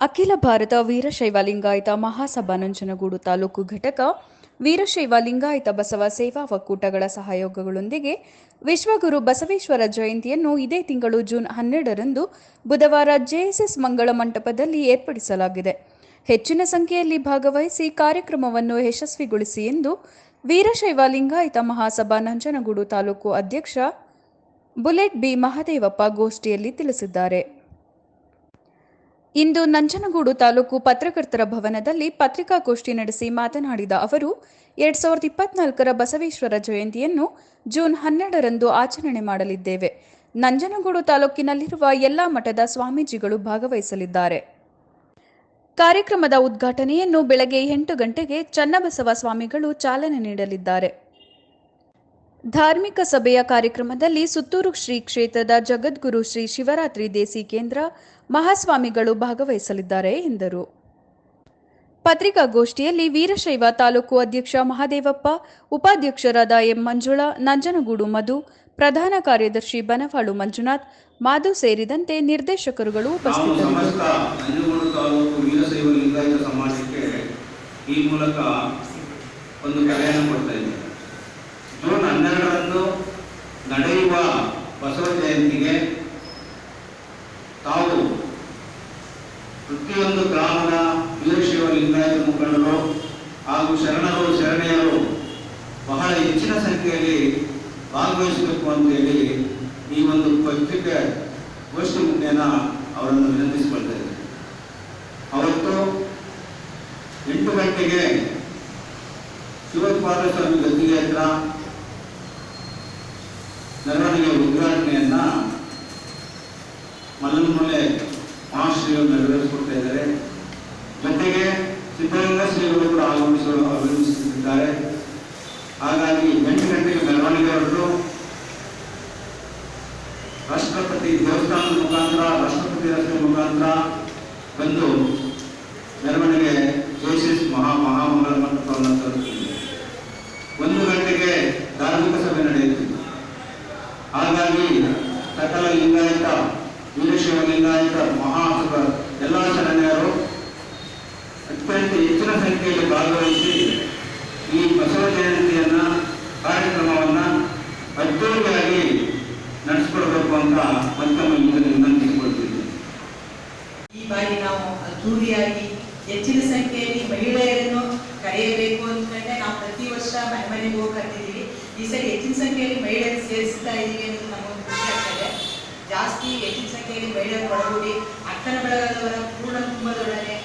ಅಖಿಲ ಭಾರತ ವೀರಶೈವ ಲಿಂಗಾಯತ ಮಹಾಸಭಾ ನಂಜನಗೂಡು ತಾಲೂಕು ಘಟಕ ವೀರಶೈವ ಲಿಂಗಾಯತ ಬಸವ ಸೇವಾ ಒಕ್ಕೂಟಗಳ ಸಹಯೋಗಗಳೊಂದಿಗೆ ವಿಶ್ವಗುರು ಬಸವೇಶ್ವರ ಜಯಂತಿಯನ್ನು ಇದೇ ತಿಂಗಳು ಜೂನ್ ಹನ್ನೆರಡರಂದು ಬುಧವಾರ ಜೆಎಸ್ಎಸ್ ಮಂಗಳ ಮಂಟಪದಲ್ಲಿ ಏರ್ಪಡಿಸಲಾಗಿದೆ. ಹೆಚ್ಚಿನ ಸಂಖ್ಯೆಯಲ್ಲಿ ಭಾಗವಹಿಸಿ ಕಾರ್ಯಕ್ರಮವನ್ನು ಯಶಸ್ವಿಗೊಳಿಸಿ ಎಂದು ವೀರಶೈವ ಲಿಂಗಾಯತ ಮಹಾಸಭಾ ನಂಜನಗೂಡು ತಾಲೂಕು ಅಧ್ಯಕ್ಷ ಬುಲೆಟ್ ಬಿ ಮಹದೇವಪ್ಪ ಗೋಷ್ಠಿಯಲ್ಲಿ ತಿಳಿಸಿದ್ದಾರೆ. ಇಂದು ನಂಜನಗೂಡು ತಾಲೂಕು ಪತ್ರಕರ್ತರ ಭವನದಲ್ಲಿ ಪತ್ರಿಕಾಗೋಷ್ಠಿ ನಡೆಸಿ ಮಾತನಾಡಿದ ಅವರು, ಎರಡ್ ಸಾವಿರದ ಇಪ್ಪತ್ನಾಲ್ಕರ ಬಸವೇಶ್ವರ ಜಯಂತಿಯನ್ನು ಜೂನ್ ಹನ್ನೆರಡರಂದು ಆಚರಣೆ ಮಾಡಲಿದ್ದೇವೆ. ನಂಜನಗೂಡು ತಾಲೂಕಿನಲ್ಲಿರುವ ಎಲ್ಲಾ ಮಠದ ಸ್ವಾಮೀಜಿಗಳು ಭಾಗವಹಿಸಲಿದ್ದಾರೆ. ಕಾರ್ಯಕ್ರಮದ ಉದ್ಘಾಟನೆಯನ್ನು ಬೆಳಗ್ಗೆ ಎಂಟು ಗಂಟೆಗೆ ಚನ್ನಬಸವ ಸ್ವಾಮಿಗಳು ಚಾಲನೆ ನೀಡಲಿದ್ದಾರೆ. ಧಾರ್ಮಿಕ ಸಭೆಯ ಕಾರ್ಯಕ್ರಮದಲ್ಲಿ ಸುತ್ತೂರು ಶ್ರೀ ಕ್ಷೇತ್ರದ ಜಗದ್ಗುರು ಶ್ರೀ ಶಿವರಾತ್ರಿ ದೇಸಿ ಕೇಂದ್ರ ಮಹಾಸ್ವಾಮಿಗಳು ಭಾಗವಹಿಸಲಿದ್ದಾರೆ, ಎಂದರು. ಪತ್ರಿಕಾಗೋಷ್ಠಿಯಲ್ಲಿ ವೀರಶೈವ ತಾಲೂಕು ಅಧ್ಯಕ್ಷ ಮಹಾದೇವಪ್ಪ, ಉಪಾಧ್ಯಕ್ಷರಾದ ಎಂ ಮಂಜುಳಾ, ನಂಜನಗೂಡು ಮಧು, ಪ್ರಧಾನ ಕಾರ್ಯದರ್ಶಿ ಬನವಾಳು ಮಂಜುನಾಥ್, ಮಾಧು ಸೇರಿದಂತೆ ನಿರ್ದೇಶಕರುಗಳು ಉಪಸ್ಥಿತರು ಸಮಸ್ತ ನಂಜನಗೂಡು ತಾಲೂಕು ವೀರಶೈವ ಲಿಂಗಾಯತ ಸಮಾಜಕ್ಕೆ ಈ ಮೂಲಕ ಒಂದು ಕರೆಯನ್ನು ಕೊಡ್ತಾ ಇದ್ದೇವೆ ಜೂನ್ ಹನ್ನೆರಡರಂದು ನಡೆಯುವ ಬಸವ ಜಯಂತಿಗೆ ತಾವು ಪ್ರತಿಯೊಂದು ಗ್ರಾಮದ ವೀರಶೈವ ಲಿಂಗಾಯತ ಮುಖಂಡರು ಹಾಗೂ ಶರಣರು, ಶರಣೆಯರು ಬಹಳ ಹೆಚ್ಚಿನ ಸಂಖ್ಯೆಯಲ್ಲಿ ಭಾಗವಹಿಸಬೇಕು ಅಂತೇಳಿ ಈ ಒಂದು ಪತ್ರಿಕೆ ಗೋಷ್ಠಿ ಮುಖೇನ ಅವರನ್ನು ವಿನಂತಿಸಿಕೊಳ್ತಾ ಅವತ್ತು ಎಂಟು ಗಂಟೆಗೆ ಶಿವಪಾದ ಸ್ವಾಮಿ ಗದ್ದಿಗೆ ಹತ್ರ ಉದ್ಘಾಟನೆಯನ್ನ ಮಲ್ಲನ್ಮೂಲೆ ಮಹಾಶ್ರೀಗಳು ನೆರವೇರಿಸಿಕೊಡ್ತಾ ಇದ್ದಾರೆ. ಜೊತೆಗೆ ಸಿದ್ಧಗಂಗಾ ಶ್ರೀಗಳು ಕೂಡ ಆಗಮಿಸಲು ಆಗಮಿಸುತ್ತಿದ್ದಾರೆ. ಹಾಗಾಗಿ ಎಂಟು ಗಂಟೆಗೆ ಮೆರವಣಿಗೆ ಹೊರಟು. ರಾಷ್ಟ್ರಪತಿ ದೇವಸ್ಥಾನದ ಮುಖಾಂತರ, ರಾಷ್ಟ್ರಪತಿ ರಸ್ತೆ ಮುಖಾಂತರ ಬಂದು ಲಿಂಗಾಯತ ವೀರಶೈವ ಲಿಂಗಾಯತ ಮಹಾಸಭ, ಎಲ್ಲ ಶರಣ್ಯರು ಅತ್ಯಂತ ಹೆಚ್ಚಿನ ಸಂಖ್ಯೆಯಲ್ಲಿ ಭಾಗವಹಿಸಿ ಈ ಬಸವ ಜಯಂತಿಯನ್ನ ಕಾರ್ಯಕ್ರಮವನ್ನ ಅದ್ದೂರಿಯಾಗಿ ನಡೆಸಿಕೊಡಬೇಕು ಅಂತ ಮತ್ತೊಮ್ಮೆ ನಿಮ್ಮಲ್ಲಿ ವಿನಂತಿಸಿಕೊಳ್ತಿದ್ದೀನಿ ಈ ಬಾರಿ ನಾವು ಅದ್ದೂರಿಯಾಗಿ ಹೆಚ್ಚಿನ ಸಂಖ್ಯೆಯಲ್ಲಿ ಮಹಿಳೆಯರನ್ನು ಕರೆಯಬೇಕು ಅಂತಂದ್ರೆ ನಾವು ಪ್ರತಿ ವರ್ಷ ಮನೆ ಮನೆಗೆ ಹೋಗಿ ಕರ್ತಿದ್ದೀವಿ ಈ ಸರಿ ಹೆಚ್ಚಿನ ಸಂಖ್ಯೆಯಲ್ಲಿ ಮಹಿಳೆಯರು ಸೇರಿಸ್ತಾ ಇದ್ದೀವಿ ಅನ್ನೋದು ನಮಗೊಂದು ಖುಷಿ ಆಗ್ತದೆ. ಬೆಳೆಯ ಒಳಗೂಡಿ ಅಕ್ಕನ ಬೆಳೆಗಾದವರ ಪೂರ್ಣ ಕುಂಭದೊಡನೆ